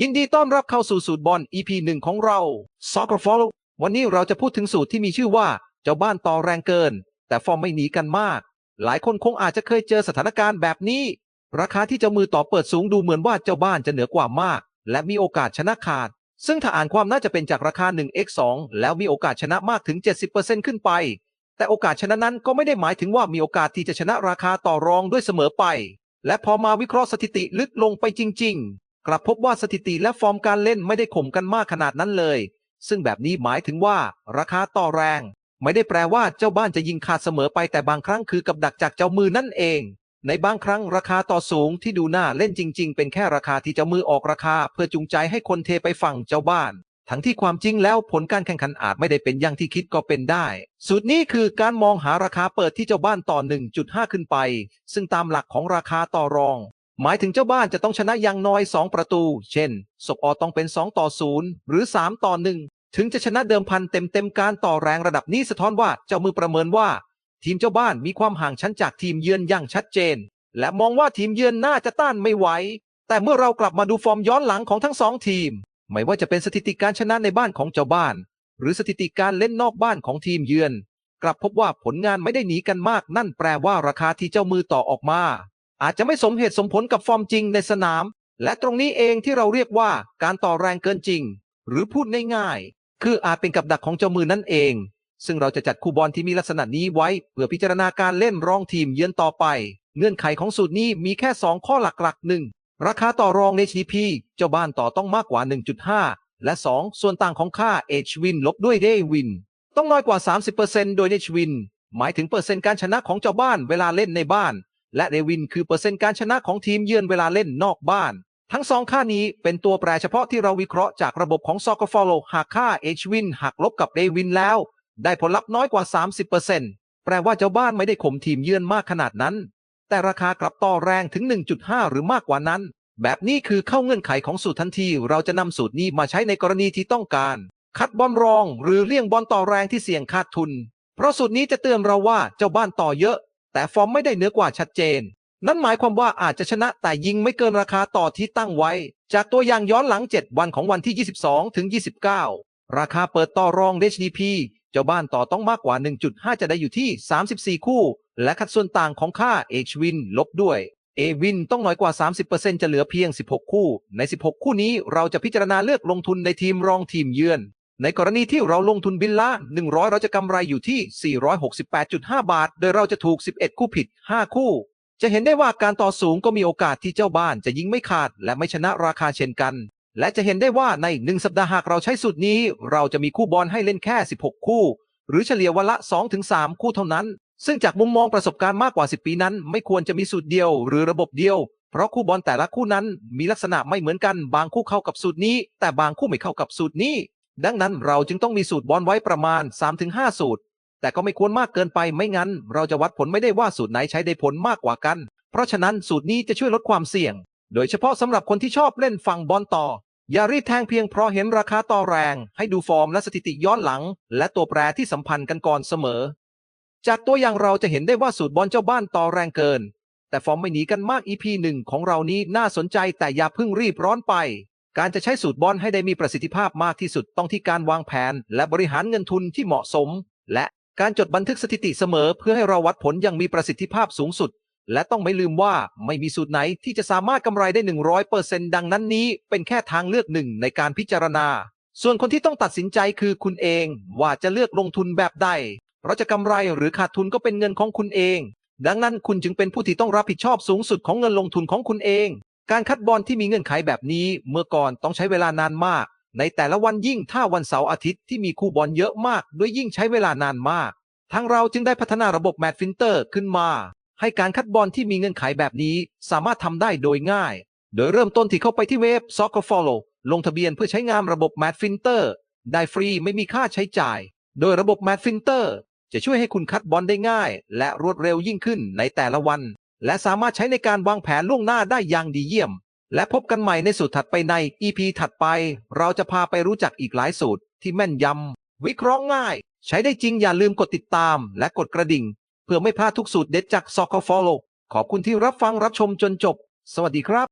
ยินดีต้อนรับเข้าสู่สูตรบอล EP หนึ่งของเรา Soccer Follow วันนี้เราจะพูดถึงสูตรที่มีชื่อว่า เจ้าบ้านต่อแรงเกิน แต่ฟอร์มไม่หนีกันมาก หลายคนคงอาจจะเคยเจอสถานการณ์แบบนี้ ราคาที่เจ้ามือต่อเปิดสูงดูเหมือนว่าเจ้าบ้านจะเหนือกว่ามาก และมีโอกาสชนะขาด ซึ่งถ้าอ่านความน่าจะเป็นจากราคา 1x2 แล้วมีโอกาสชนะมากถึง 70%ขึ้นไป แต่โอกาสชนะนั้นก็ไม่ได้หมายถึงว่ามีโอกาสที่จะชนะราคาต่อรองด้วยเสมอไป และพอมาวิเคราะห์สถิติลึกลงไปจริงๆ กลับพบว่าสถิติและฟอร์มการเล่นไม่ได้ข่มกันมากขนาดนั้นเลย ซึ่งแบบนี้หมายถึงว่า ราคาต่อแรง ไม่ได้แปลว่าเจ้าบ้านจะยิงขาดเสมอไปแต่บางครั้งคือกับดักจากเจ้ามือนั่นเอง ในบางครั้งราคาต่อสูงที่ดูน่าเล่นจริง ๆ เป็นแค่ราคาที่เจ้ามือออกราคา เพื่อจูงใจให้คนเทไปฝั่งเจ้าบ้านทั้งที่ความจริงแล้วผลการแข่งขันอาจไม่ได้เป็นอย่างที่คิดก็เป็นได้ สูตรนี้คือการมองหาราคาเปิดที่เจ้าบ้านต่อ 1.5 ขึ้นไป ซึ่งตามหลักของราคาต่อรอง หมายถึงเจ้าบ้านจะต้องชนะอย่างน้อย 2 ประตู เช่นศกอต้องเป็น 2 ต่อ 0 หรือ 3 ต่อ 1 ถึงจะชนะเดิมพันเต็มเต็มๆการต่อแรงระดับนี้สะท้อนว่าเจ้ามือประเมินว่า ทีมเจ้าบ้านมีความห่างชั้นจากทีมเยือนอย่างชัดเจน และมองว่าทีมเยือนน่าจะต้านไม่ไหว แต่เมื่อเรากลับมาดูฟอร์มย้อนหลังของทั้งสองทีม ไม่ว่าจะเป็นสถิติการชนะในบ้านของเจ้าบ้าน หรือสถิติการเล่นนอกบ้านของทีมเยือน กลับพบว่าผลงานไม่ได้หนีกันมาก นั่นแปลว่าราคาที่เจ้ามือต่อออกมา อาจจะไม่สมเหตุสมผลกับฟอร์มจริงในสนาม และตรงนี้เองที่เราเรียกว่าการต่อแรงเกินจริง หรือพูดง่ายๆคืออาจเป็นกับดักของเจ้ามือนั่นเอง ซึ่งเราจะจัดคู่บอลที่มีลักษณะนี้ไว้ เพื่อพิจารณาการเล่นรองทีมเยือนต่อไป เงื่อนไขของสูตรนี้มีแค่ 2 ข้อหลักๆหนึ่งราคาต่อรองใน HDP เจ้าบ้านต่อต้องมากกว่า 1.5 และ 2 ส่วนต่างของค่า H win ลบด้วย Day win ต้องน้อยกว่า 30%โดย H win หมายถึงเปอร์เซ็นต์การชนะของเจ้าบ้านเวลาเล่นในบ้าน และ Day win คือเปอร์เซ็นต์การชนะของทีมเยือนเวลาเล่นนอกบ้าน ทั้งสองค่านี้เป็นตัวแปรเฉพาะที่เราวิเคราะห์จากระบบของ Soccer Follow หากค่า H win หักลบกับ Day win แล้ว ได้ผลลัพธ์น้อยกว่า 30%แปลว่าเจ้าบ้านไม่ได้ข่มทีมเยือนมากขนาดนั้น แต่ราคากลับต่อแรงถึง 1.5 หรือมากกว่านั้น แบบนี้คือเข้าเงื่อนไขของสูตรทันที เราจะนำสูตรนี้มาใช้ในกรณีที่ต้องการ คัดบอลรอง หรือเลี่ยงบอลต่อแรงที่เสี่ยงขาดทุน เพราะสูตรนี้จะเตือนเราว่าเจ้าบ้านต่อเยอะ แต่ฟอร์มไม่ได้เหนือกว่าชัดเจน นั่นหมายความว่าอาจจะชนะแต่ยิงไม่เกินราคาต่อที่ตั้งไว้ จากตัวอย่างย้อนหลัง 7 วันของวันที่ 22 ถึง 29 ราคาเปิดต่อรอง HDP เจ้าบ้านต่อต้องมากกว่า 1.5 จะได้อยู่ที่ 34 คู่ และคัดส่วนต่างของค่า H win ลบด้วย A win ต้องน้อยกว่า 30%จะเหลือเพียง 16 คู่ ใน 16 คู่นี้เราจะพิจารณาเลือกลงทุนในทีมรองทีมเยือน ในกรณีที่เราลงทุนบินละ 100 เราจะกำไรอยู่ที่ 468.5 บาท โดยเราจะถูก 11 คู่ผิด 5 คู่ จะเห็นได้ว่าการต่อสูงก็มีโอกาสที่เจ้าบ้านจะยิงไม่ขาด และไม่ชนะราคาเช่นกัน และจะเห็นได้ว่าใน 1 สัปดาห์หากเราใช้สูตรนี้ เราจะมีคู่บอลให้เล่นแค่ 16 คู่ หรือเฉลี่ยวันละ 2-3 คู่เท่านั้น ซึ่งจากมุมมองประสบการณ์มากกว่า 10 ปีนั้น ไม่ควรจะมีสูตรเดียว หรือระบบเดียวเพราะคู่บอลแต่ละคู่นั้นมีลักษณะไม่เหมือนกัน บางคู่เข้ากับสูตรนี้ แต่บางคู่ไม่เข้ากับสูตรนี้ ดังนั้นเราจึงต้องมีสูตรบอลไว้ประมาณ 3-5 สูตร แต่ก็ไม่ควรมากเกินไปไม่งั้น เราจะวัดผลไม่ได้ว่าสูตรไหนใช้ได้ผลมากกว่ากัน เพราะฉะนั้นสูตรนี้จะช่วยลดความเสี่ยง โดยเฉพาะสำหรับคนที่ชอบเล่นฝั่งบอลต่อ อย่ารีบแทงเพียงเพราะเห็นราคาต่อแรง ให้ดูฟอร์มและสถิติย้อนหลัง และตัวแปรที่สัมพันธ์กันก่อนเสมอ จากตัวอย่างเราจะเห็นได้ว่าสูตรบอลเจ้าบ้านต่อแรงเกิน แต่ฟอร์มไม่หนีกันมาก EP หนึ่งของเรานี้น่าสนใจแต่อย่าเพิ่งรีบร้อนไป การจะใช้สูตรบอลให้ได้มีประสิทธิภาพมากที่สุดต้องที่การวางแผน และบริหารเงินทุนที่เหมาะสม และการจดบันทึกสถิติเสมอเพื่อให้เราวัดผลอย่างมีประสิทธิภาพสูงสุด และต้องไม่ลืมว่าไม่มีสูตรไหนที่จะสามารถกำไรได้ 100%ดังนั้นนี้ เป็นแค่ทางเลือกหนึ่งในการพิจารณา ส่วนคนที่ต้องตัดสินใจคือคุณเองว่าจะเลือกลงทุนแบบใดเราจะกำไรหรือขาดทุนก็เป็นเงินของคุณเอง ดังนั้นคุณจึงเป็นผู้ที่ต้องรับผิดชอบสูงสุดของเงินลงทุนของคุณเอง การคัดบอลที่มีเงื่อนไขแบบนี้เมื่อก่อนต้องใช้เวลานานมาก ในแต่ละวันยิ่งถ้าวันเสาร์อาทิตย์ที่มีคู่บอลเยอะมากด้วยยิ่งใช้เวลานานมาก ทางเราจึงได้พัฒนาระบบแมตช์ฟิลเตอร์ขึ้นมา ให้การคัดบอลที่มีเงื่อนไขแบบนี้สามารถทำได้โดยง่าย โดยเริ่มต้นที่เข้าไปที่เว็บ Soccer Follow ลงทะเบียนเพื่อใช้งานระบบ Match Filter ได้ฟรีไม่มีค่าใช้จ่าย โดยระบบ Match Filter จะช่วยให้คุณคัดบอลได้ง่าย และรวดเร็วยิ่งขึ้นในแต่ละวัน และสามารถใช้ในการวางแผนล่วงหน้าได้อย่างดีเยี่ยม และพบกันใหม่ในสูตรถัดไปใน EP ถัดไป เราจะพาไปรู้จักอีกหลายสูตรที่แม่นยำวิเคราะห์ง่าย ใช้ได้จริงอย่าลืมกดติดตาม และกดกระดิ่ง เพื่อไม่พลาดทุกสูตรเด็ดจาก Soccer Follow ขอบคุณที่รับฟังรับชมจนจบ สวัสดีครับ